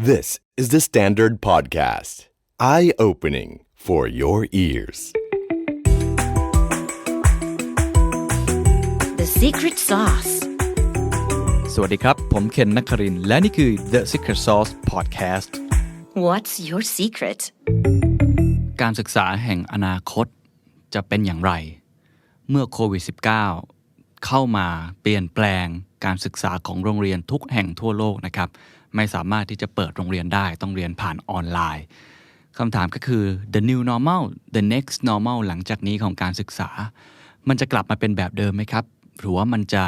This is the Standard Podcast. Eye opening for your ears. The secret sauce. สวัสดีครับ ผมเคนนักครินทร์และนี่คือ The Secret Sauce Podcast What's your secret? การศึกษาแห่งอนาคตจะเป็นอย่างไร เมื่อโควิด -19 เข้ามาเปลี่ยนแปลงการศึกษาของโรงเรียนทุกแห่งทั่วโลกนะครับ ไม่สามารถที่จะเปิดโรงเรียนได้ ต้องเรียนผ่านออนไลน์คำถามก็คือ the new normal the next normal หลังจากนี้ของการศึกษา มันจะกลับมาเป็นแบบเดิมไหมครับ หรือว่ามันจะ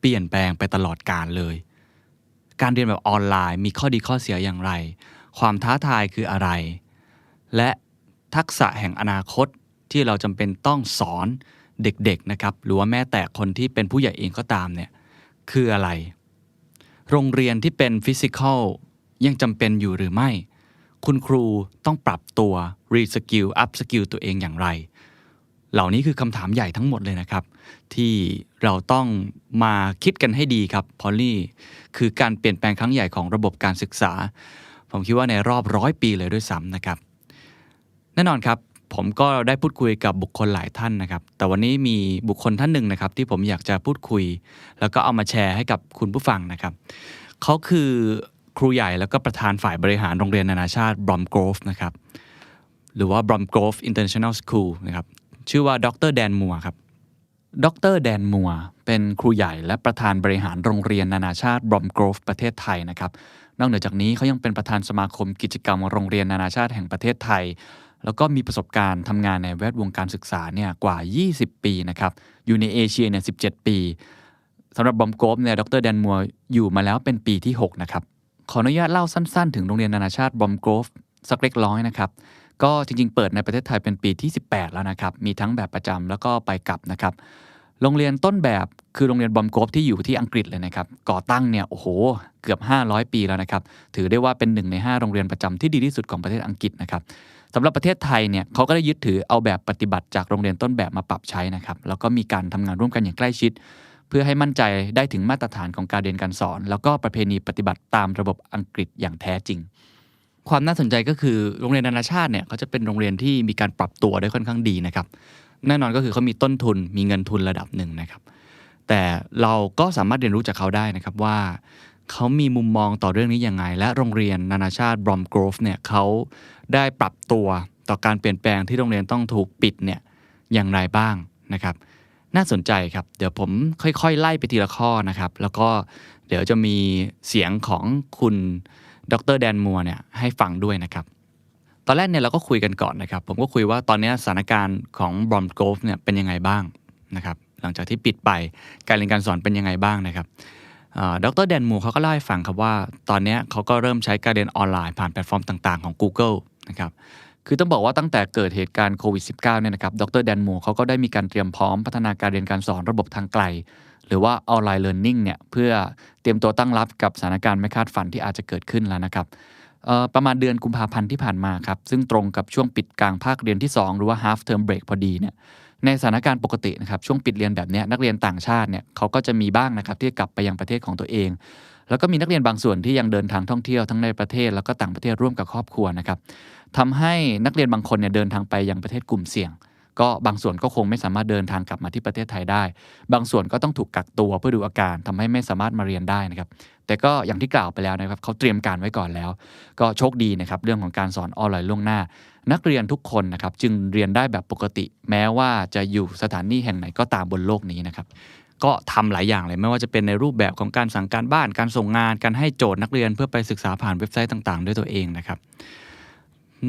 เปลี่ยนแปลงไปตลอดกาลเลย การเรียนแบบออนไลน์มีข้อดีข้อเสียอย่างไร ความท้าทายคืออะไร และทักษะแห่งอนาคตที่เราจำเป็นต้องสอนเด็กๆนะครับ หรือว่าแม้แต่คนที่เป็นผู้ใหญ่เองก็ตามเนี่ยคืออะไร โรงเรียนที่เป็นฟิสิกอลยังจำเป็นอยู่หรือไม่ คุณครูต้องปรับตัวรีสกิลอัพสกิลตัวเองอย่างไร เหล่านี้คือคำถามใหญ่ทั้งหมดเลยนะครับ ที่เราต้องมาคิดกันให้ดีครับพอลลี่คือการเปลี่ยนแปลงครั้งใหญ่ของระบบการศึกษา ผมคิดว่าในรอบร้อยปีเลยด้วยซ้ำนะครับ แน่นอนครับ ผมก็ได้พูดคุยกับบุคคลหลายท่านนะครับ แต่วันนี้มีบุคคลท่านหนึ่งนะครับ ที่ผมอยากจะพูดคุย แล้วก็เอามาแชร์ให้กับคุณผู้ฟังนะครับเขาคือครูใหญ่แล้วก็ประธานฝ่ายบริหารโรงเรียนนานาชาติบรอมโกรฟนะครับหรือว่า Brom Grove International School นะครับชื่อว่าดรแดนมัวครับดรแดนมัวเป็นครูใหญ่และประธานบริหารโรงเรียนนานาชาติบรอมโกรฟประเทศไทยนะครับนอกเหนือจากนี้เขายังเป็นประธานสมาคมกิจกรรมโรงเรียนนานาชาติแห่งประเทศไทย แล้วก็มีประสบการณ์ทำงานในแวดวงการศึกษาเนี่ยกว่า 20 ปีนะครับอยู่ในเอเชียเนี่ย17 ปีสำหรับบอมโกรฟเนี่ยดรแดนมัวอยู่มาแล้วเป็นปีที่ 6 นะครับ ขออนุญาตเล่าสั้นๆ ถึงโรงเรียนนานาชาติบอมโกรฟสักเล็กน้อยนะครับก็จริงๆ เปิดในประเทศไทยเป็นปีที่ 18 แล้วนะครับ มีทั้งแบบประจำแล้วก็ไปกลับนะครับ โรงเรียนต้นแบบคือโรงเรียนบอมโกรฟที่อยู่ที่อังกฤษเลยนะครับ ก่อตั้งเนี่ยโอ้โหเกือบ 500 ปีแล้วนะครับ ถือได้ว่าเป็นหนึ่งใน 5 โรงเรียนประจำที่ดีที่สุดของประเทศอังกฤษนะครับ สำหรับประเทศไทยเนี่ยเขาก็ได้ยึดถือเอาแบบปฏิบัติจากโรงเรียนต้นแบบมาปรับใช้นะครับแล้วก็มีการทำงานร่วมกันอย่างใกล้ชิด เพื่อให้มั่นใจได้ถึงมาตรฐานของการเรียนการสอน แล้วก็ประเพณีปฏิบัติตามระบบอังกฤษอย่างแท้จริง ความน่าสนใจก็คือโรงเรียนนานาชาติเนี่ยเขาจะเป็นโรงเรียนที่มีการปรับตัวได้ค่อนข้างดีนะครับแน่นอนก็คือเขามีต้นทุนมีเงินทุนระดับหนึ่งนะครับแต่เราก็สามารถเรียนรู้จากเขาได้นะครับว่า เขามีมุมมองต่อเรื่องนี้ยังไง และโรงเรียนนานาชาติบรอมโกรฟเนี่ยเขาได้ปรับตัวต่อการเปลี่ยนแปลงที่โรงเรียนต้องถูกปิดเนี่ยอย่างไรบ้างนะครับ น่าสนใจครับ เดี๋ยวผมค่อยๆ ไล่ไปทีละข้อนะครับ แล้วก็เดี๋ยวจะมีเสียงของคุณดรแดนมัวเนี่ยให้ฟังด้วยนะครับ ตอนแรกเนี่ยเราก็คุยกันก่อนนะครับ ผมก็คุยว่าตอนนี้สถานการณ์ของบรอมโกรฟเนี่ยเป็นยังไงบ้างนะครับ หลังจากที่ปิดไปการเรียนการสอนเป็นยังไงบ้างนะครับ ดรแดนมูเขาก็เล่าให้ฟังครับว่า ตอนนี้เขาก็เริ่มใช้การเรียนออนไลน์ผ่านแพลตฟอร์มต่างๆของ Google นะครับคือต้องบอกว่าตั้งแต่เกิดเหตุการณ์โควิด -19 เนี่ยนะครับ ดรแดนมูเขาก็ได้มีการเตรียมพร้อมพัฒนาการเรียนการสอนระบบทางไกล หรือว่าออนไลน์เรียนรู้เนี่ยเพื่อเตรียมตัวตั้งรับกับสถานการณ์ไม่คาดฝันที่อาจจะเกิดขึ้นแล้วนะครับประมาณเดือนกุมภาพันธ์ที่ผ่านมาครับ ซึ่งตรงกับช่วงปิดกลางภาคเรียนที่ 2 หรือว่า half term break พอดีเนี่ย ในสถานการณ์ปกตินะครับช่วงปิดเรียนแบบนี้นักเรียนต่างชาติเนี่ยเขาก็จะมีบ้างนะครับที่กลับไปยังประเทศของตัวเอง แล้วก็มีนักเรียนบางส่วนที่ยังเดินทางท่องเที่ยวทั้งในประเทศแล้วก็ต่างประเทศร่วมกับครอบครัวนะครับทำให้นักเรียนบางคนเนี่ยเดินทางไปยังประเทศกลุ่มเสี่ยง ก็บางส่วนก็คงไม่สามารถเดินทางกลับมาที่ประเทศไทยได้ บางส่วนก็ต้องถูกกักตัวเพื่อดูอาการทำให้ไม่สามารถมาเรียนได้นะครับแต่ก็อย่างที่กล่าวไปแล้วนะครับเขาเตรียมการไว้ก่อนแล้ว ก็โชคดีนะครับเรื่องของการสอนออนไลน์ล่วงหน้า นักเรียนทุกคนนะครับจึงเรียนได้แบบปกติ แม้ว่าจะอยู่สถานที่แห่งไหนก็ตามบนโลกนี้นะครับก็ทำหลายอย่างเลยไม่ว่าจะเป็นในรูปแบบของการสั่งการบ้านการส่งงานการให้โจทย์นักเรียนเพื่อไปศึกษาผ่านเว็บไซต์ต่าง ๆ ด้วยตัวเองนะครับ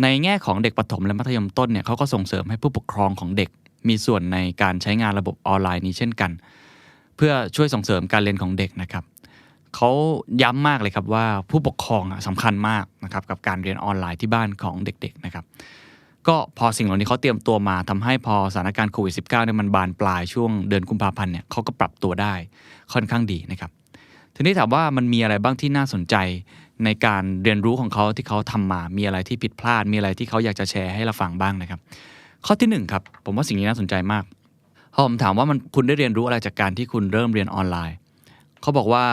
ในแง่ของเด็กประถมและมัธยมต้นเนี่ยเขาก็ส่งเสริมให้ผู้ปกครองของเด็ก มีส่วนในการใช้งานระบบออนไลน์นี้เช่นกัน เพื่อช่วยส่งเสริมการเรียนของเด็กนะครับ เขาย้ำมากเลยครับว่าผู้ปกครองอะสำคัญมากนะครับกับการเรียนออนไลน์ที่บ้านของเด็กๆนะครับก็พอสิ่งเหล่านี้เขาเตรียมตัวมาทำให้พอสถานการณ์โควิด -19 เนี่ยมันบานปลายช่วงเดือนกุมภาพันธ์เนี่ยเขาก็ปรับตัวได้ค่อนข้างดีนะครับทีนี้ถามว่ามันมีอะไรบ้างที่น่าสนใจในการเรียนรู้ของเขาที่เขาทำมา มีอะไรที่ผิดพลาด มีอะไรที่เขาอยากจะแชร์ให้เราฟังบ้างนะครับ ข้อที่หนึ่งครับผมว่าสิ่งนี้น่าสนใจมากพอผมถามว่ามันคุณได้เรียนรู้อะไรจากการที่คุณเริ่มเรียนออนไลน์ เขาบอกว่า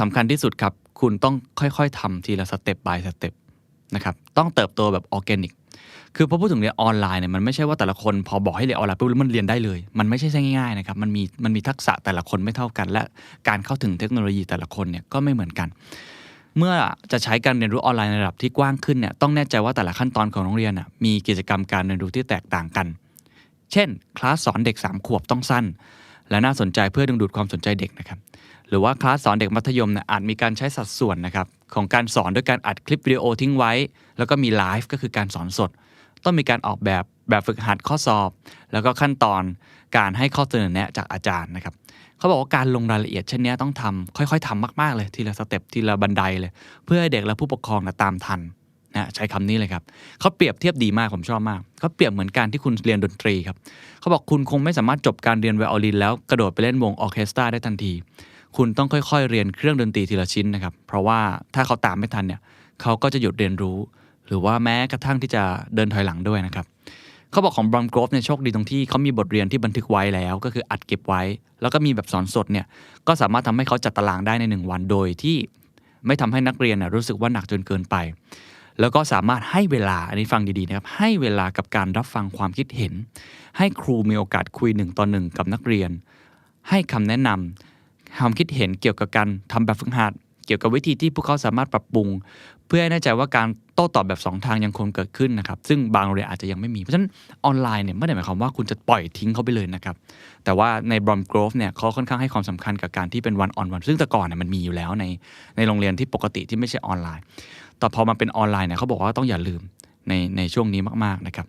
สำคัญที่สุดครับ คุณต้องค่อยๆทำทีละสเต็ป by สเต็ปนะครับต้องเติบโตแบบออร์แกนิกคือพอพูดถึงเรียนออนไลน์เนี่ยมันไม่ใช่ว่าแต่ละคนพอบอกให้เรียนออนไลน์ปุ๊บมันเรียนได้เลย มันไม่ใช่ง่ายๆนะครับมันมีมันมีทักษะแต่ละคนไม่เท่ากัน และการเข้าถึงเทคโนโลยีแต่ละคนเนี่ยก็ไม่เหมือนกัน เมื่อจะใช้การเรียนรู้ออนไลน์ในระดับที่กว้างขึ้นเนี่ยต้องแน่ใจว่าแต่ละขั้นตอนของโรงเรียนน่ะมีกิจกรรมการเรียนรู้ที่แตกต่างกัน เช่นคลาสสอนเด็ก 3 ขวบต้องสั้น และน่าสนใจเพื่อดึงดูดความสนใจเด็กนะครับ หรือว่าคลาสสอนเด็กมัธยมเนี่ยอาจมีการใช้สัดส่วนนะครับของการสอนด้วยการอัดคลิปวิดีโอทิ้งไว้ แล้วก็มีไลฟ์ก็คือการสอนสด ต้องมีการออกแบบแบบฝึกหัดข้อสอบ แล้วก็ขั้นตอนการให้ข้อเสนอแนะจากอาจารย์นะครับเขาบอกว่าการลงรายละเอียดเช่นนี้ต้องทำค่อยๆทำมากๆเลยทีละสเต็ปทีละบันไดเลย เพื่อให้เด็กและผู้ปกครองนะตามทันนะใช้คำนี้เลยครับเขาเปรียบเทียบดีมากผมชอบมากเขาเปรียบเหมือนการที่คุณเรียนดนตรีครับเขาบอกคุณคงไม่สามารถจบการเรียนไวโอลินแล้วกระโดดไปเล่นวงออเคสตราได้ทันที คุณต้องค่อยๆ เรียนเครื่องดนตรีทีละชิ้นนะครับ เพราะว่าถ้าเขาตามไม่ทันเนี่ยเขาก็จะหยุดเรียนรู้ หรือว่าแม้กระทั่งที่จะเดินถอยหลังด้วยนะครับเขาบอกของบรอมโกรฟเนี่ยโชคดีตรงที่เขามีบทเรียนที่บันทึกไว้แล้ว ก็คืออัดเก็บไว้ แล้วก็มีแบบสอนสดเนี่ยก็สามารถทำให้เขาจัดตารางได้ใน 1 วันโดยที่ไม่ทำให้นักเรียนนะรู้สึกว่าหนักจนเกินไป แล้วก็สามารถให้เวลาอันนี้ฟังดีๆนะครับให้เวลากับการรับฟังความคิดเห็น ให้ครูมีโอกาสคุยหนึ่งต่อหนึ่งกับนักเรียน ให้คำแนะนำ ความคิดเห็นเกี่ยวกับการทำแบบฝึกหัด เกี่ยวกับวิธีที่พวกเขาสามารถปรับปรุง เพื่อให้แน่ใจว่าการโต้ตอบแบบ 2 ทางยังคงเกิดขึ้นนะครับ ซึ่งบางโรงเรียนอาจจะยังไม่มี เพราะฉะนั้นออนไลน์เนี่ยไม่ได้หมายความว่าคุณจะปล่อยทิ้งเขาไปเลยนะครับ แต่ว่าในบรอมโกรฟเนี่ยเขาค่อนข้างให้ความสำคัญกับการที่เป็นวันออนวัน ซึ่งแต่ก่อนเนี่ยมันมีอยู่แล้วในในโรงเรียนที่ปกติที่ไม่ใช่ออนไลน์ แต่พอมาเป็นออนไลน์เนี่ยเขาบอกว่าต้องอย่าลืม ในในช่วงนี้มากๆนะครับ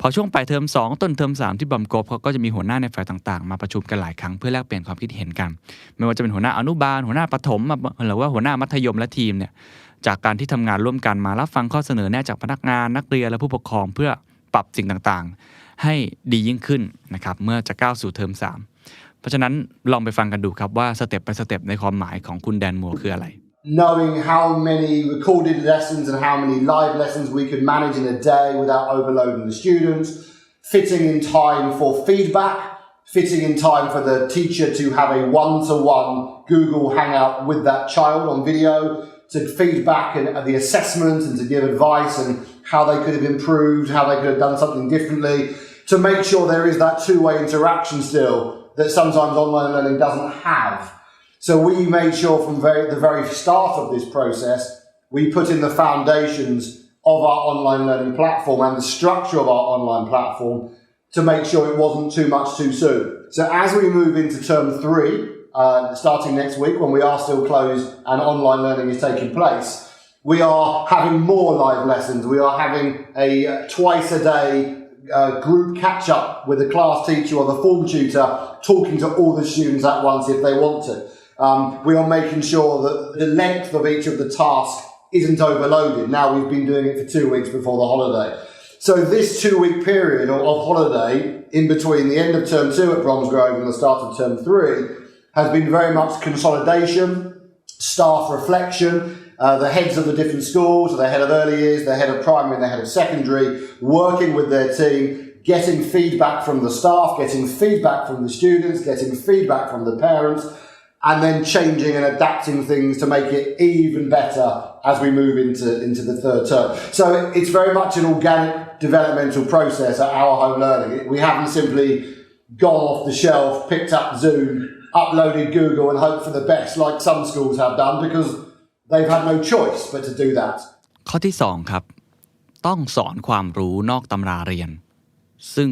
พอช่วงปลายเทอม 2 ต้นเทอม 3 ที่บอมกรฟเขาก็จะมีหัวหน้าในฝ่ายต่างๆ มาประชุมกันหลายครั้งเพื่อแลกเปลี่ยนความคิดเห็นกัน ไม่ว่าจะเป็นหัวหน้าอนุบาล หัวหน้าประถมหรือว่าหัวหน้ามัธยมและทีมเนี่ยจากการที่ทำงานร่วมกันมารับฟังข้อเสนอแนะจากพนักงานนักเรียนและผู้ปกครองเพื่อปรับสิ่งต่างๆ ให้ดียิ่งขึ้นนะครับเมื่อจะก้าวสู่เทอม 3 เพราะฉะนั้นลองไปฟังกันดูครับว่าสเต็ปไปสเต็ปในความหมายของคุณแดนมัวคืออะไร knowing how many recorded lessons and how many live lessons we could manage in a day without overloading the students, fitting in time for feedback, fitting in time for the teacher to have a one to one Google Hangout with that child on video to feedback and the assessment and to give advice and how they could have improved, how they could have done something differently, to make sure there is that two way interaction still that sometimes online learning doesn't have. So we made sure from very, the very start of this process, we put in the foundations of our online learning platform and the structure of our online platform to make sure it wasn't too much too soon. So as we move into term three, uh, starting next week when we are still closed and online learning is taking place, we are having more live lessons. We are having a uh, twice a day uh, group catch up with the class teacher or the form tutor talking to all the students at once if they want to. Um, we are making sure that the length of each of the tasks isn't overloaded. Now we've been doing it for two weeks before the holiday. So this two week period of, holiday in between the end of term two at Bromsgrove and the start of term three has been very much consolidation, staff reflection, uh, the heads of the different schools, the head of early years, the head of primary the head of secondary, working with their team, getting feedback from the staff, getting feedback from the students, getting feedback from the parents, and then changing and adapting things to make it even better as we move into, into the third term. So it's very much an organic developmental process at our home learning. We haven't simply gone off the shelf, picked up Zoom, uploaded Google and hoped for the best like some schools have done because they've had no choice but to do that. ข้อที่ 2 ครับ ต้องสอนความรู้นอกตำราเรียน ซึ่ง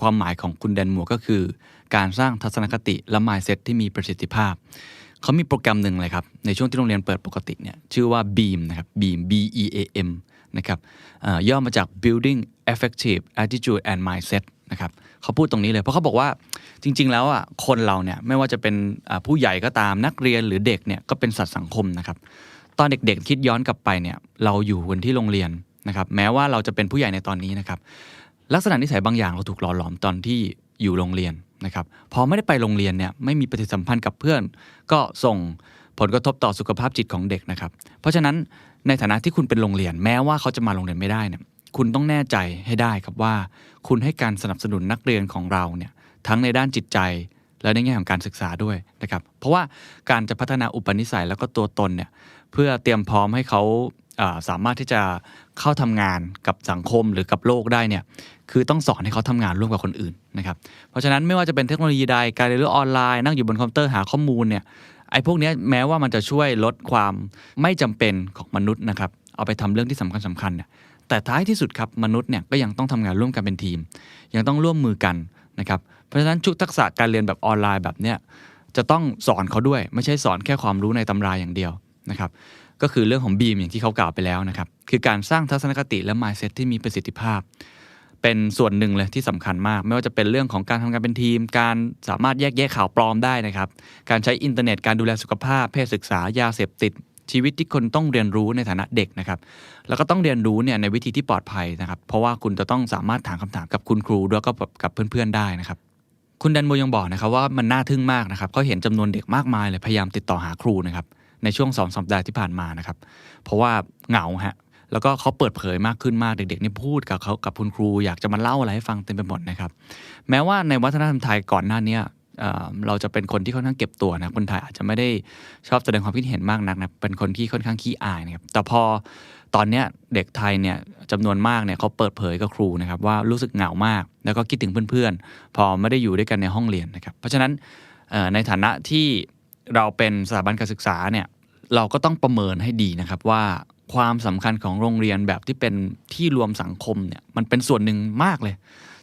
ความหมายของคุณแดนมัวก็คือ การสร้างทัศนคติและ mindset ที่มีประสิทธิภาพ เขามีโปรแกรมหนึ่งเลยครับ ในช่วงที่โรงเรียนเปิดปกติเนี่ยชื่อว่า BEAM นะครับ BEAM B E A M นะครับย่อมาจาก Building Effective Attitude and Mindset นะครับเขาพูดตรงนี้เลยเพราะเขาบอกว่าจริง ๆ แล้วอะคนเราเนี่ยไม่ว่าจะเป็นผู้ใหญ่ก็ตามนักเรียนหรือเด็กเนี่ยก็เป็นสัตว์สังคมนะครับตอนเด็กๆคิดย้อนกลับไปเนี่ยเราอยู่กันที่โรงเรียนนะครับแม้ว่าเราจะเป็นผู้ใหญ่ในตอนนี้นะครับลักษณะนิสัยบางอย่างเราถูกหล่อหลอมตอนที่ อยู่โรงเรียนนะครับพอไม่ได้ไปโรงเรียนเนี่ยไม่มีปฏิสัมพันธ์กับเพื่อน ก็ส่งผลกระทบต่อสุขภาพจิตของเด็กนะครับ เพราะฉะนั้นในฐานะที่คุณเป็นโรงเรียน แม้ว่าเขาจะมาโรงเรียนไม่ได้เนี่ยคุณต้องแน่ใจให้ได้ครับว่า คุณให้การสนับสนุนนักเรียนของเราเนี่ยทั้งในด้านจิตใจ และในแง่ของการศึกษาด้วยนะครับ เพราะว่าการจะพัฒนาอุปนิสัยแล้วก็ตัวตนเนี่ยเพื่อเตรียมพร้อมให้เขาอ่าสามารถที่จะเข้าทำงานกับสังคมหรือกับโลกได้เนี่ย คือต้องสอนให้เขาทำงานร่วมกับคนอื่นนะครับ เพราะฉะนั้นไม่ว่าจะเป็นเทคโนโลยีใดการเรียนรู้ออนไลน์นั่งอยู่บนคอมพิวเตอร์หาข้อมูลเนี่ยไอ้พวกนี้แม้ว่ามันจะช่วยลดความไม่จำเป็นของมนุษย์นะครับเอาไปทำเรื่องที่สำคัญสำคัญเนี่ยแต่ท้ายที่สุดครับมนุษย์เนี่ยก็ยังต้องทำงานร่วมกันเป็นทีม ยังต้องร่วมมือกันนะครับเพราะฉะนั้นชุดทักษะการเรียนแบบออนไลน์แบบเนี้ยจะต้องสอนเขาด้วยไม่ใช่สอนแค่ความรู้ในตำราอย่างเดียวนะครับก็คือเรื่องของบีมอย่างที่เขากล่าวไปแล้วนะครับคือการสร้างทัศนคติและ mindset ที่มีประสิทธิภาพ เป็นส่วนหนึ่งเลยที่สำคัญมาก ไม่ว่าจะเป็นเรื่องของการทำงานเป็นทีม การสามารถแยกแยะข่าวปลอมได้นะครับ การใช้อินเทอร์เน็ตการดูแลสุขภาพ เพศศึกษายาเสพติดชีวิตที่คนต้องเรียนรู้ในฐานะเด็กนะครับ แล้วก็ต้องเรียนรู้เนี่ยในวิธีที่ปลอดภัยนะครับ เพราะว่าคุณจะต้องสามารถถามคำถามกับคุณครูด้วยก็กับเพื่อนๆได้นะครับ คุณดันโมยังบอกนะครับว่ามันน่าทึ่งมากนะครับเขาเห็นจำนวนเด็กมากมายเลยพยายามติดต่อหาครูนะครับในช่วงสองสัปดาห์ที่ผ่านมานะครับ เพราะว่าเหงาฮะ แล้วก็เขาเปิดเผยมากขึ้นมากเด็กๆนี่พูดกับเขากับคุณครู อยากจะมาเล่าอะไรให้ฟังเต็มไปหมดนะครับแม้ว่าในวัฒนธรรมไทยก่อนหน้านี้เราจะเป็นคนที่ค่อนข้างเก็บตัวนะคนไทยอาจจะไม่ได้ชอบแสดงความคิดเห็นมากนักนะเป็นคนที่ค่อนข้างขี้อายนะครับแต่พอตอนนี้เด็กไทยเนี่ยจำนวนมากเนี่ยเขาเปิดเผยกับครูนะครับว่ารู้สึกเหงามาก แล้วก็คิดถึงเพื่อนๆ พอไม่ได้อยู่ด้วยกันในห้องเรียนนะครับเพราะฉะนั้นในฐานะที่เราเป็นสถาบันการศึกษาเนี่ยเราก็ต้องประเมินให้ดีนะครับว่า ความสำคัญของโรงเรียนแบบที่เป็นที่รวมสังคมเนี่ยมันเป็นส่วนหนึ่งมากเลย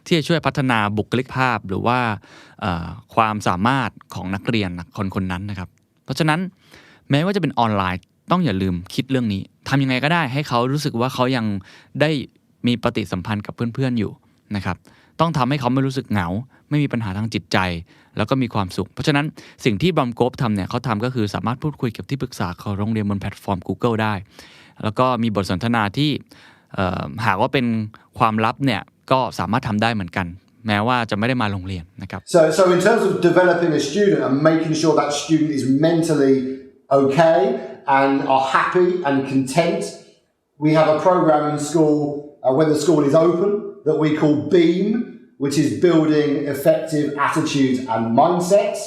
ที่จะช่วยพัฒนาบุคลิกภาพหรือว่าความสามารถของนักเรียนคนคนนั้นนะครับ เพราะฉะนั้นแม้ว่าจะเป็นออนไลน์ต้องอย่าลืมคิดเรื่องนี้ทำยังไงก็ได้ให้เขารู้สึกว่าเขายังได้มีปฏิสัมพันธ์กับเพื่อนๆอยู่นะครับต้องทำให้เขาไม่รู้สึกเหงา ไม่มีปัญหาทางจิตใจ แล้วก็มีความสุข เพราะฉะนั้นสิ่งที่บัมโกฟทำเนี่ยเขาทำก็คือสามารถพูดคุยกับที่ปรึกษาของโรงเรียนบนแพลตฟอร์ม Google ได้ แล้วก็มีบทสนทนาที่หากว่าเป็นความลับเนี่ยก็สามารถทำได้เหมือนกันแม้ว่าจะไม่ได้มาโรงเรียนนะครับ So, so in terms of developing a student and making sure that student is mentally okay and are happy and content, we have a program in school uh, when the school is open that we call BEAM, which is building effective attitudes and mindsets.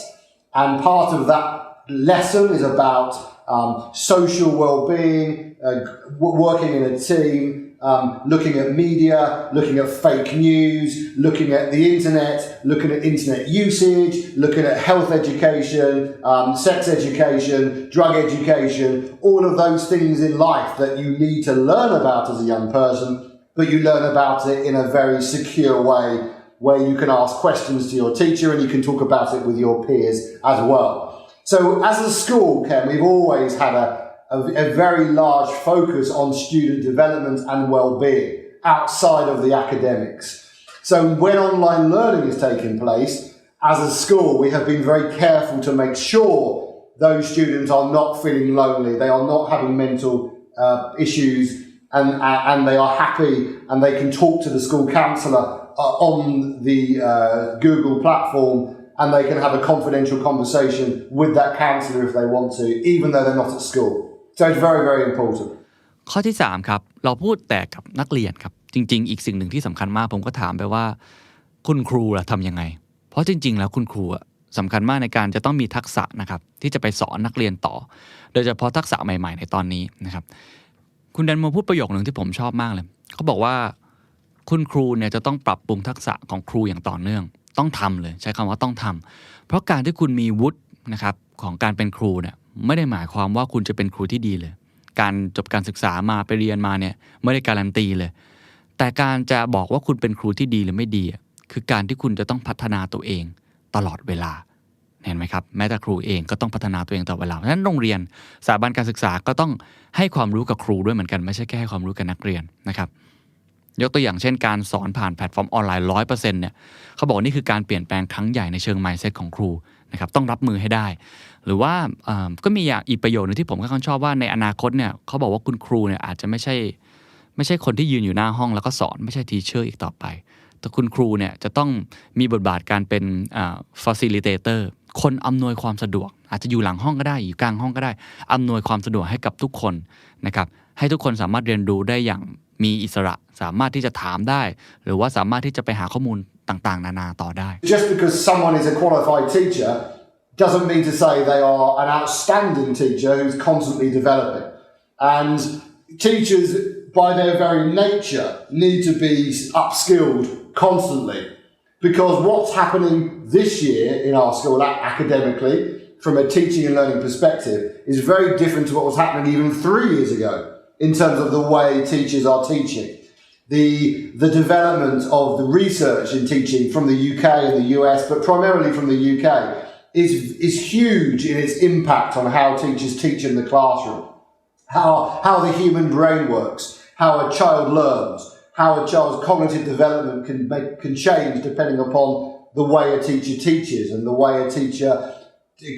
And part of that lesson is about um, social well-being, uh, working in a team, um, looking at media, looking at fake news, looking at the internet, looking at internet usage, looking at health education, um, sex education, drug education, all of those things in life that you need to learn about as a young person, but you learn about it in a very secure way where you can ask questions to your teacher and you can talk about it with your peers as well. So as a school, Ken, we've always had a, a, a very large focus on student development and well-being outside of the academics. So when online learning is taking place, as a school, we have been very careful to make sure those students are not feeling lonely, they are not having mental uh, issues, and, and they are happy and they can talk to the school counsellor uh, on the uh, Google platform and they can have a confidential conversation with that counsellor if they want to, even though they're not at school. So it's very, very important. ข้อที่3ครับเราพูดแต่กับนักเรียนครับ จริง ๆ อีกสิ่งหนึ่งที่สำคัญมาก ผมก็ถามไปว่า คุณครูล่ะทำยังไง เพราะจริง ๆ แล้วคุณครูอะสำคัญมากในการจะต้องมีทักษะนะครับที่จะไปสอนนักเรียนต่อ โดยเฉพาะทักษะใหม่ ๆ ในตอนนี้นะครับ คุณแดนโมพูดประโยคหนึ่งที่ผมชอบมากเลยเขาบอกว่าคุณครูเนี่ยจะต้องปรับปรุงทักษะของครูอย่างต่อเนื่อง ต้องทำเลย ใช้คำว่าต้องทำเพราะการที่คุณมีวุฒินะครับของการเป็นครูเนี่ย ไม่ได้หมายความว่าคุณจะเป็นครูที่ดีเลย การจบการศึกษามาไปเรียนมาเนี่ยไม่ได้การันตีเลย แต่การจะบอกว่าคุณเป็นครูที่ดีหรือไม่ดี คือการที่คุณจะต้องพัฒนาตัวเองตลอดเวลาเห็นไหมครับแม้แต่ครูเองก็ต้องพัฒนาตัวเองตลอดเวลาเพราะฉะนั้นโรงเรียนสถาบันการศึกษาก็ต้องให้ความรู้กับครูด้วยเหมือนกันไม่ใช่แค่ให้ความรู้กับนักเรียนนะครับยกตัวอย่างเช่นการสอนผ่านแพลตฟอร์มออนไลน์ร้อยเปอร์เซ็นต์เนี่ยเขาบอกนี่คือการเปลี่ยนแปลงครั้งใหญ่ในเชิง mindset ของครูนะครับต้องรับมือให้ได้ หรือว่าก็มีอย่างอีกประโยชน์นึงที่ผมค่อนข้างชอบว่าในอนาคตเนี่ยเขาบอกว่าคุณครูเนี่ยอาจจะไม่ใช่ ไม่ใช่คนที่ยืนอยู่หน้าห้องแล้วก็สอนไม่ใช่ทีเชอร์อีกต่อไป แต่คุณครูเนี่ยจะต้องมีบทบาทการเป็นอ่า facilitator คนอำนวยความสะดวก อาจจะอยู่หลังห้องก็ได้อยู่กลางห้องก็ได้อำนวยความสะดวกให้กับทุกคนนะครับให้ทุกคนสามารถเรียนรู้ได้อย่างมีอิสระสามารถที่จะถามได้ หรือว่าสามารถที่จะไปหาข้อมูลต่างๆ นานาต่อได้ Just because someone is a qualified teacher doesn't mean to say they are an outstanding teacher who's constantly developing. And teachers, by their very nature, need to be upskilled constantly because what's happening this year in our school academically from a teaching and learning perspective is very different to what was happening even three years ago in terms of the way teachers are teaching. The, the development of the research in teaching from the UK and the US, but primarily from the UK, is, is huge in its impact on how teachers teach in the classroom, how, how the human brain works, how a child learns, how a child's cognitive development can, make, can change depending upon the way a teacher teaches and the way a teacher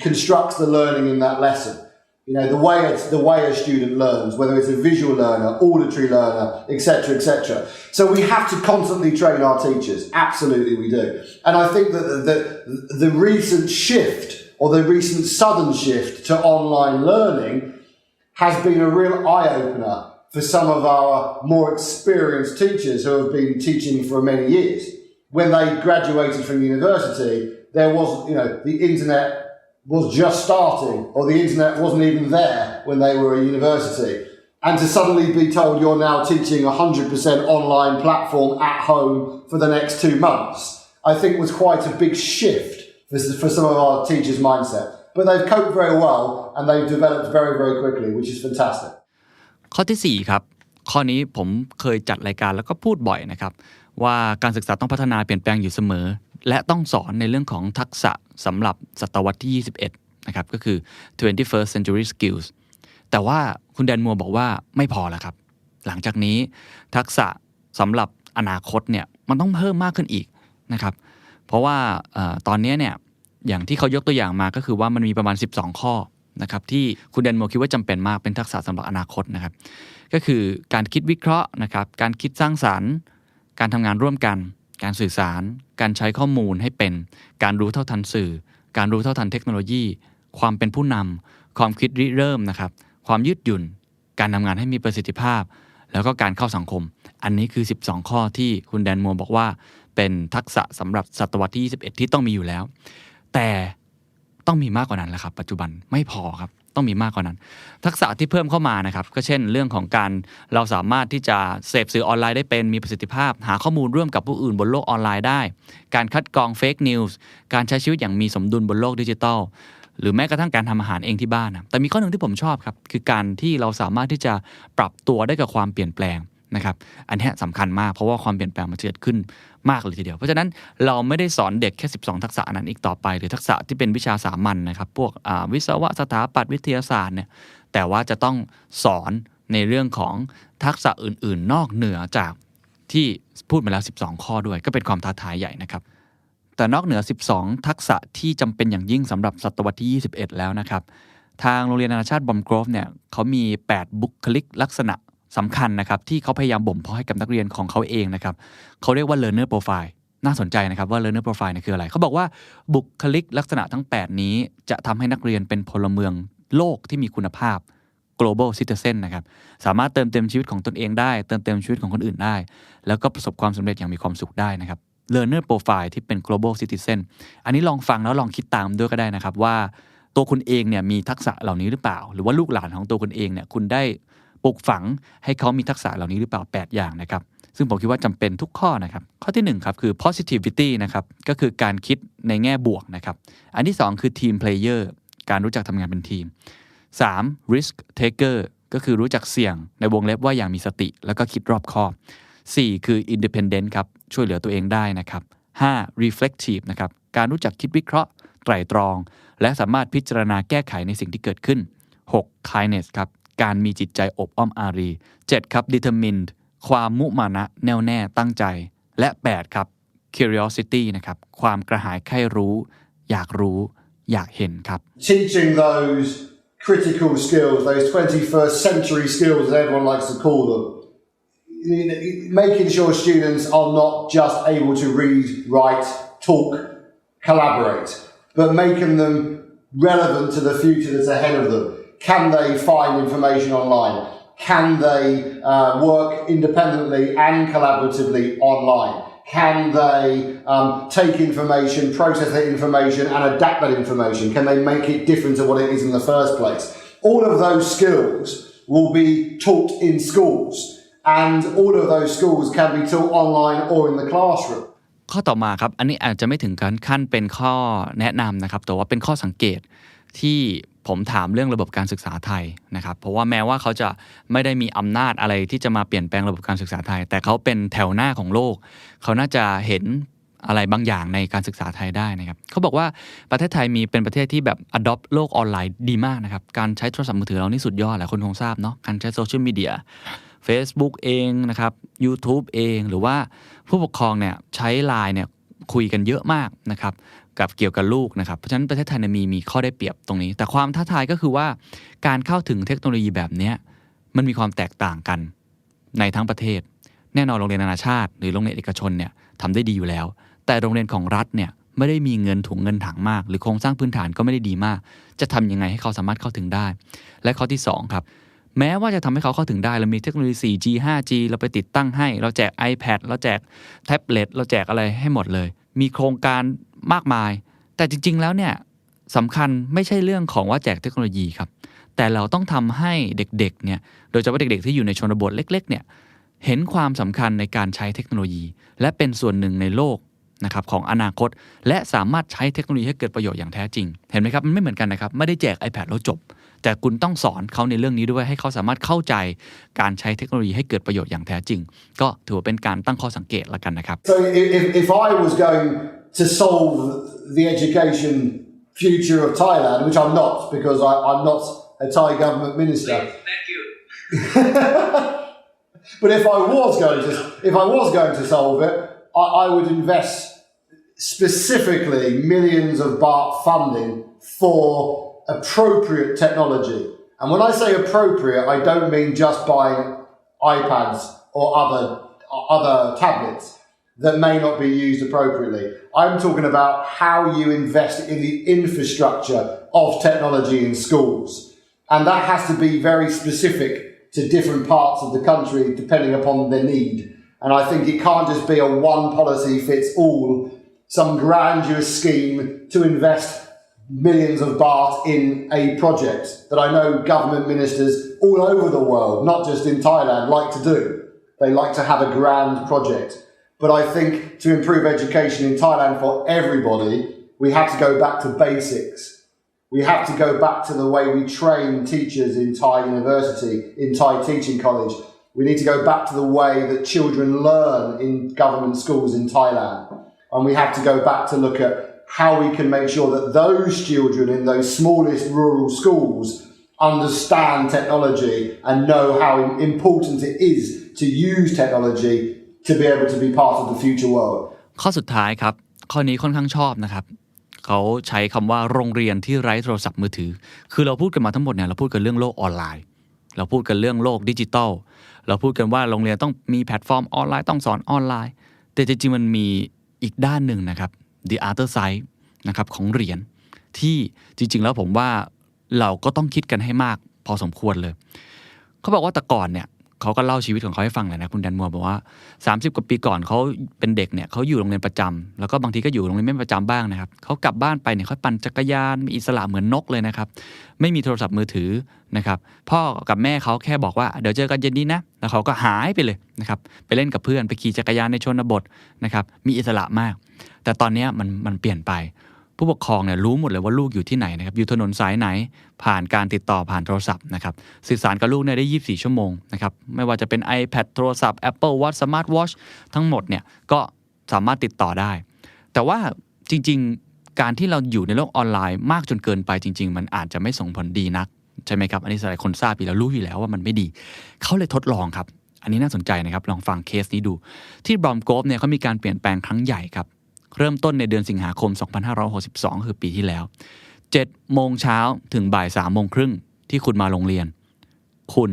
constructs the learning in that lesson. You know, the way it's, the way a student learns, whether it's a visual learner, auditory learner, etc., etc. So we have to constantly train our teachers. Absolutely, we do. And I think that the, the, the recent shift or the recent sudden shift to online learning has been a real eye opener for some of our more experienced teachers who have been teaching for many years. When they graduated from university, there was, you know, the internet was just starting or the internet wasn't even there when they were at university. And to suddenly be told you're now teaching a 100% online platform at home for the next two months, I think was quite a big shift for, for some of our teachers' mindset. But they've coped very well and they've developed very, very quickly, which is fantastic. ข้อที่ 4 ครับ ข้อนี้ผมเคยจัดรายการแล้วก็พูดบ่อยนะครับ ว่าการศึกษาต้องพัฒนาเปลี่ยนแปลงอยู่เสมอ และต้องสอนในเรื่องของทักษะสำหรับศตวรรษที่ 21 นะครับ ก็คือ 21st century skills แต่ว่าคุณแดนมัวบอกว่าไม่พอแล้วครับ หลังจากนี้ทักษะสำหรับอนาคตเนี่ยมันต้องเพิ่มมากขึ้นอีกนะครับ เพราะว่าตอนนี้เนี่ยอย่างที่เขายกตัวอย่างมาก็คือว่ามันมีประมาณ 12 ข้อนะครับที่คุณแดนโมคิดว่าจำเป็นมากเป็นทักษะสำหรับอนาคตนะครับ ก็คือการคิดวิเคราะห์นะครับการคิดสร้างสารรค์ การทำงานร่วมกัน การสื่อสาร การใช้ข้อมูลให้เป็น การรู้เท่าทันสื่อ การรู้เท่าทันเทคโนโลยี ความเป็นผู้นำความคิดริเริ่มนะครับ ความยืดหยุ่น การทำงานให้มีประสิทธิภาพ แล้วก็การเข้าสังคม อันนี้คือ 12 ข้อที่คุณแดนมัวบอกว่า เป็นทักษะสำหรับศตวรรษที่ 21 ที่ต้องมีอยู่แล้ว แต่ต้องมีมากกว่านั้นแหละครับ ปัจจุบันไม่พอครับ ต้องมีมากกว่านั้น ทักษะที่เพิ่มเข้ามานะครับ ก็เช่นเรื่องของการเราสามารถที่จะเสพสื่อออนไลน์ได้เป็นมีประสิทธิภาพ หาข้อมูลร่วมกับผู้อื่นบนโลกออนไลน์ได้ การคัดกรองเฟกนิวส์การใช้ชีวิตอย่างมีสมดุลบนโลกดิจิทัลหรือแม้กระทั่งการทำอาหารเองที่บ้านนะแต่มีข้อหนึ่งที่ผมชอบครับ คือการที่เราสามารถที่จะปรับตัวได้กับความเปลี่ยนแปลงนะครับ อันนี้สำคัญมากเพราะว่าความเปลี่ยนแปลงมันเกิดขึ้น มากเลยทีเดียว เพราะฉะนั้นเราไม่ได้สอนเด็กแค่ 12 ทักษะนั้นอีกต่อไป หรือทักษะที่เป็นวิชาสามัญนนะครับ พวกวิศวะสถาปัตย์วิทยาศาสตร์เนี่ยแต่ว่าจะต้องสอนในเรื่องของทักษะอื่น ๆ นอกเหนือจากที่พูดมาแล้ว 12 ข้อด้วย ก็เป็นความท้าทายใหญ่นะครับ แต่นอกเหนือ 12 ทักษะที่จำเป็นอย่างยิ่งสำหรับศตวรรษที่ 21 แล้วนะครับ ทางโรงเรียนนานาชาติบอมโกรฟเนี่ยเขามี 8 บุคลิกลักษณะ สำคัญนะครับที่เขาพยายามบ่มเพาะให้กับนักเรียนของเขาเองนะครับเขาเรียกว่า learner profile น่าสนใจนะครับว่า learner profile นี่คืออะไร เขาบอกว่าบุคลิกลักษณะทั้ง 8 นี้จะทำให้นักเรียนเป็นพลเมืองโลกที่มีคุณภาพ global citizen นะครับสามารถเติมเต็มชีวิตของตนเองได้ เติมเต็มชีวิตของคนอื่นได้ แล้วก็ประสบความสำเร็จอย่างมีความสุขได้นะครับ learner profile ที่เป็น global citizen อันนี้ลองฟังแล้วลองคิดตามด้วยก็ได้นะครับว่าตัวคุณเองเนี่ยมีทักษะเหล่านี้หรือเปล่า หรือว่าลูกหลานของตัวคุณเองเนี่ยคุณได้ ปลูกฝังให้เขามีทักษะเหล่านี้หรือเปล่า 8 อย่างนะครับ ซึ่งผมคิดว่าจำเป็นทุกข้อนะครับ ข้อที่1ครับคือ positivity นะครับก็คือการคิดในแง่บวกนะครับ อันที่ 2 คือ team player การรู้จักทำงานเป็นทีม 3. risk taker ก็คือรู้จักเสี่ยงในวงเล็บว่าอย่างมีสติ แล้วก็คิดรอบคอบ 4. คือ independent ครับช่วยเหลือตัวเองได้นะครับ 5. reflective นะครับการรู้จักคิดวิเคราะห์ ไตรตรอง และสามารถพิจารณาแก้ไขในสิ่งที่เกิดขึ้น 6. kindness ครับ การมีจิตใจอบอ้อมอารี 7. ครับ determined ความมุมานะแน่วแน่ตั้งใจ และ 8 ครับ curiosity นะครับ ความกระหายใคร่รู้ อยากรู้ อยากเห็นครับ teaching those critical skills those 21st century skills as everyone likes to call them making sure students are not just able to read write talk collaborate but making them relevant to the future that's ahead of them can they find information online? Can they uh, work independently and collaboratively online? Can they um, take information, process that information, and adapt that information? Can they make it different to what it is in the first place? All of those skills will be taught in schools, and all of those schools can be taught online or in the classroom. ข้อต่อมาครับ อันนี้อาจจะไม่ถึงการขั้นเป็นข้อแนะนำนะครับ แต่ว่าเป็นข้อสังเกตที่ ผมถามเรื่องระบบการศึกษาไทยนะครับ เพราะว่าแม้ว่าเขาจะไม่ได้มีอำนาจอะไรที่จะมาเปลี่ยนแปลงระบบการศึกษาไทย แต่เขาเป็นแถวหน้าของโลก เขาน่าจะเห็นอะไรบางอย่างในการศึกษาไทยได้นะครับ เขาบอกว่าประเทศไทยมีเป็นประเทศที่แบบ adopt โลกออนไลน์ดีมากนะครับ การใช้โทรศัพท์มือถือเรานี่สุดยอดหลายคนคงทราบเนาะ การใช้โซเชียลมีเดีย Facebook เองนะครับ YouTube เองหรือว่าผู้ปกครองเนี่ยใช้ไลน์เนี่ยคุยกันเยอะมากนะครับ กับเกี่ยวกับลูกนะครับ เพราะฉะนั้นประเทศไทยมีมีข้อได้เปรียบตรงนี้ แต่ความท้าทายก็คือว่าการเข้าถึงเทคโนโลยีแบบนี้มันมีความแตกต่างกันในทั้งประเทศ แน่นอนโรงเรียนนานาชาติ หรือโรงเรียนเอกชนเนี่ยทำได้ดีอยู่แล้ว แต่โรงเรียนของรัฐเนี่ยไม่ได้มีเงินถุงเงินถังมาก หรือโครงสร้างพื้นฐานก็ไม่ได้ดีมาก จะทำยังไงให้เขาสามารถเข้าถึงได้ และข้อที่สองครับแม้ว่าจะทำให้เขาเข้าถึงได้เรามีเทคโนโลยี 4G 5G เราไปติดตั้งให้ เราแจก iPad เราแจกแท็บเล็ตเราแจกอะไรให้หมดเลย มีโครงการ มากมาย แต่จริง ๆ แล้วเนี่ยสำคัญไม่ใช่เรื่องของว่าแจกเทคโนโลยีครับ แต่เราต้องทำให้เด็กๆเนี่ยโดยเฉพาะเด็กๆ ที่อยู่ในชนบทเล็ก ๆ เนี่ยเห็นความสำคัญในการใช้เทคโนโลยี และเป็นส่วนหนึ่งในโลกนะครับของอนาคต และสามารถใช้เทคโนโลยีให้เกิดประโยชน์อย่างแท้จริง เห็นไหมครับมันไม่เหมือนกันนะครับไม่ได้แจก iPad แล้วจบ แต่คุณต้องสอนเขาในเรื่องนี้ด้วยให้เขาสามารถเข้าใจการใช้เทคโนโลยีให้เกิดประโยชน์อย่างแท้จริง ก็ถือว่าเป็นการตั้งข้อสังเกตละกันนะครับ So if, if, if I was going to solve the education future of Thailand, which I'm not because I, I'm not a Thai government minister. Thank you. But if I was going to, if I was going to solve it, I, I would invest specifically millions of baht funding for appropriate technology. And when I say appropriate, I don't mean just buying iPads or other other tablets that may not be used appropriately. I'm talking about how you invest in the infrastructure of technology in schools. And that has to be very specific to different parts of the country depending upon their need. And I think it can't just be a one policy fits all, some grandiose scheme to invest millions of baht in a project that I know government ministers all over the world, not just in Thailand, like to do. They like to have a grand project. But I think to improve education in Thailand for everybody, we have to go back to basics. We have to go back to the way we train teachers in Thai university, in Thai teaching college. We need to go back to the way that children learn in government schools in Thailand. And we have to go back to look at how we can make sure that those children in those smallest rural schools understand technology and know how important it is to use technology to be able to be part of the future world. ข้อสุดท้ายครับ ข้อนี้ค่อนข้างชอบนะครับเขาใช้คำว่าโรงเรียนที่ไร้โทรศัพท์มือถือ คือเราพูดกันมาทั้งหมดเนี่ยเราพูดกันเรื่องโลกออนไลน์ เราพูดกันเรื่องโลกดิจิตอล เราพูดกันว่าโรงเรียนต้องมีแพลตฟอร์มออนไลน์ต้องสอนออนไลน์ แต่จริงๆมันมีอีกด้านหนึ่งนะครับ the other side นะครับของเหรียญที่จริงๆแล้วผมว่าเราก็ต้องคิดกันให้มากพอสมควรเลย เขาบอกว่าแต่ก่อนเนี่ย เขาก็เล่าชีวิตของเขาให้ฟังเลยนะคุณแดนมัวบอกว่า 30 กว่าปีก่อนเขาเป็นเด็กเนี่ยเขาอยู่โรงเรียนประจำแล้วก็บางทีก็อยู่โรงเรียนไม่ประจำบ้างนะครับเขากลับบ้านไปเนี่ยเขาปั่นจักรยานมีอิสระเหมือนนกเลยนะครับ ไม่มีโทรศัพท์มือถือนะครับ พ่อกับแม่เขาแค่บอกว่าเดี๋ยวเจอกันเย็นนี้นะแล้วเขาก็หายไปเลยนะครับไปเล่นกับเพื่อนไปขี่จักรยานในชนบทนะครับมีอิสระมาก แต่ตอนนี้มันมันเปลี่ยนไป ผู้ปกครองเนี่ยรู้หมดเลยว่าลูกอยู่ที่ไหนนะครับอยู่ถนนสายไหน ผ่านการติดต่อผ่านโทรศัพท์นะครับสื่อสารกับลูกเนี่ยได้ 24 ชั่วโมงนะครับไม่ว่าจะเป็น iPad โทรศัพท์ Apple Watch Smart Watch ทั้งหมดเนี่ยก็สามารถติดต่อได้ แต่ว่าจริงๆ การที่เราอยู่ในโลกออนไลน์มากจนเกินไปจริง ๆ มันอาจจะไม่ส่งผลดีนักใช่ไหมครับ อันนี้หลายคนทราบอยู่แล้วรู้อยู่แล้วว่ามันไม่ดี เขาเลยทดลองครับ อันนี้น่าสนใจนะครับ ลองฟังเคสนี้ดู ที่บรอมโกฟเนี่ยเขามีการเปลี่ยนแปลงครั้งใหญ่ครับ เริ่มต้นในเดือนสิงหาคม 2562 คือปีที่แล้ว 7 โมงเช้าถึงบ่าย 3 โมงครึ่งที่คุณมาโรงเรียน คุณ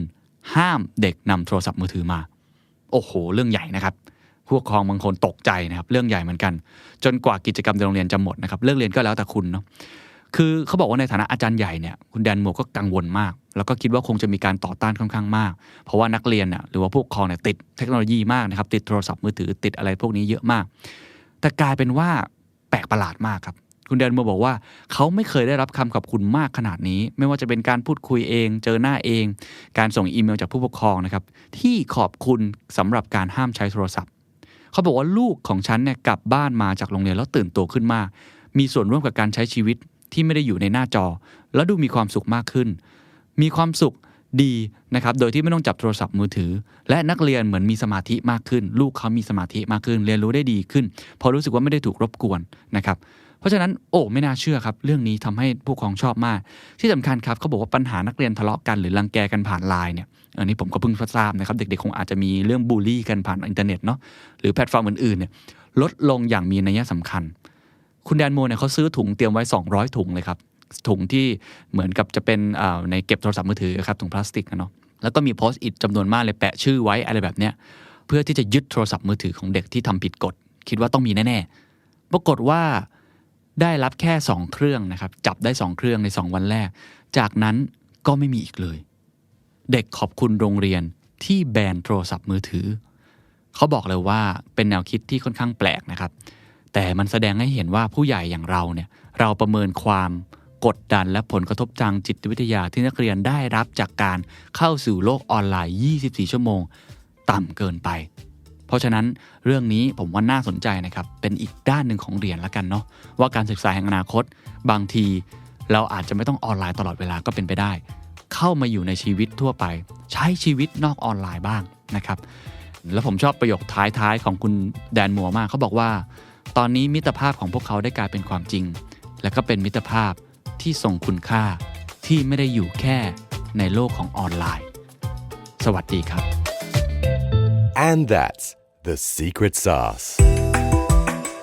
ห้ามเด็กนำโทรศัพท์มือถือมา โอ้โห เรื่องใหญ่นะครับผู้ปกครองบางคนตกใจนะครับ เรื่องใหญ่เหมือนกัน จนกว่ากิจกรรมในโรงเรียนจะหมดนะครับ เลิกเรียนก็แล้วแต่คุณเนาะคือเขาบอกว่าในฐานะอาจารย์ใหญ่เนี่ยคุณแดนหมวกก็กังวลมาก แล้วก็คิดว่าคงจะมีการต่อต้านค่อนข้างมาก เพราะว่านักเรียนน่ะหรือว่าผู้ปกครองเนี่ยติดเทคโนโลยีมากนะครับ ติดโทรศัพท์มือถือติดอะไรพวกนี้เยอะมาก แต่กลายเป็นว่าแปลกประหลาดมากครับ คุณแดนโมบอกว่า เขาไม่เคยได้รับคำขอบคุณมากขนาดนี้ ไม่ว่าจะเป็นการพูดคุยเอง เจอหน้าเอง การส่งอีเมลจากผู้ปกครองนะครับ ที่ขอบคุณสำหรับการห้ามใช้โทรศัพท์ เขาบอกว่าลูกของฉันเนี่ยกลับบ้านมาจากโรงเรียนแล้วตื่นตัวขึ้นมาก มีส่วนร่วมกับการใช้ชีวิตที่ไม่ได้อยู่ในหน้าจอ แล้วดูมีความสุขมากขึ้น มีความสุข ดีนะครับ โดยที่ไม่ต้องจับโทรศัพท์มือถือ และนักเรียนเหมือนมีสมาธิมากขึ้น ลูกเขามีสมาธิมากขึ้น เรียนรู้ได้ดีขึ้นพราะรู้สึกว่าไม่ได้ถูกรบกวนนะครับ เพราะฉะนั้นโอ้ไม่น่าเชื่อครับ เรื่องนี้ทำให้ผู้ปกครองชอบมาก ที่สำคัญครับเขาบอกว่าปัญหานักเรียนทะเลาะกันหรือรังแกกันผ่านไลน์เนี่ยอันนี้ผมก็เพิ่งทราบนะครับ เด็กๆคงอาจจะมีเรื่องบูลลี่กันผ่านอินเทอร์เน็ตเนาะหรือแพลตฟอร์มอื่นๆเนี่ยลดลงอย่างมีนัยสำคัญ คุณแดนโมเนี่ยเขาซื้อถุงเตรียมไว้ 200 ถุงเลยครับ ถุงที่เหมือนกับจะเป็นในเก็บโทรศัพท์มือถือครับถุงพลาสติกอะเนาะแล้วก็มีโพสต์อิทจำนวนมากเลยแปะชื่อไว้อะไรแบบเนี้ยเพื่อที่จะยึดโทรศัพท์มือถือของเด็กที่ทำผิดกฎ คิดว่าต้องมีแน่ ๆ ปรากฏว่าได้รับแค่ 2 เครื่องนะครับจับได้ 2 เครื่องใน 2 วันแรก จากนั้นก็ไม่มีอีกเลย เด็กขอบคุณโรงเรียนที่แบนโทรศัพท์มือถือ เขาบอกเลยว่าเป็นแนวคิดที่ค่อนข้างแปลกนะครับ แต่มันแสดงให้เห็นว่าผู้ใหญ่อย่างเราเนี่ยเราประเมินความ กดดันและผลกระทบทางจิตวิทยาที่นักเรียนได้รับจากการเข้าสู่โลกออนไลน์ 24 ชั่วโมง ต่ำเกินไป เพราะฉะนั้นเรื่องนี้ผมว่าน่าสนใจนะครับ เป็นอีกด้านหนึ่งของเรียญละกันเนาะว่าการศึกษาแห่งอนาคต บางที เราอาจจะไม่ต้องออนไลน์ตลอดเวลาก็เป็นไปได้ เข้ามาอยู่ในชีวิตทั่วไป ใช้ชีวิตนอกออนไลน์บ้างนะครับแล้วผมชอบประโยคท้ายๆของคุณแดนมัวมากเขาบอกว่า ตอนนี้มิตรภาพของพวกเขาได้กลายเป็นความจริง และก็เป็นมิตรภาพ ที่ทรงคุณค่าที่ไม่ได้อยู่แค่ในโลกของออนไลน์ สวัสดีครับ And that's the secret sauce.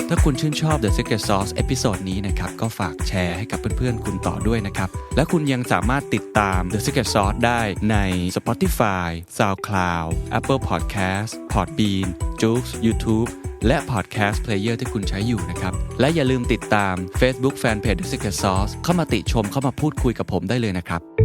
ถ้าคุณชื่นชอบ The Secret Sauce เอพิโซดนี้นะครับ ก็ฝากแชร์ให้กับเพื่อนๆ คุณต่อด้วยนะครับ และคุณยังสามารถติดตาม The Secret Sauce ได้ใน Spotify, SoundCloud, Apple Podcast, Podbean, j o o x YouTube และ Podcast Player ที่คุณใช้อยู่นะครับ และอย่าลืมติดตาม Facebook Fanpage The Secret Sauce เข้ามาติชมเข้ามาพูดคุยกับผมได้เลยนะครับ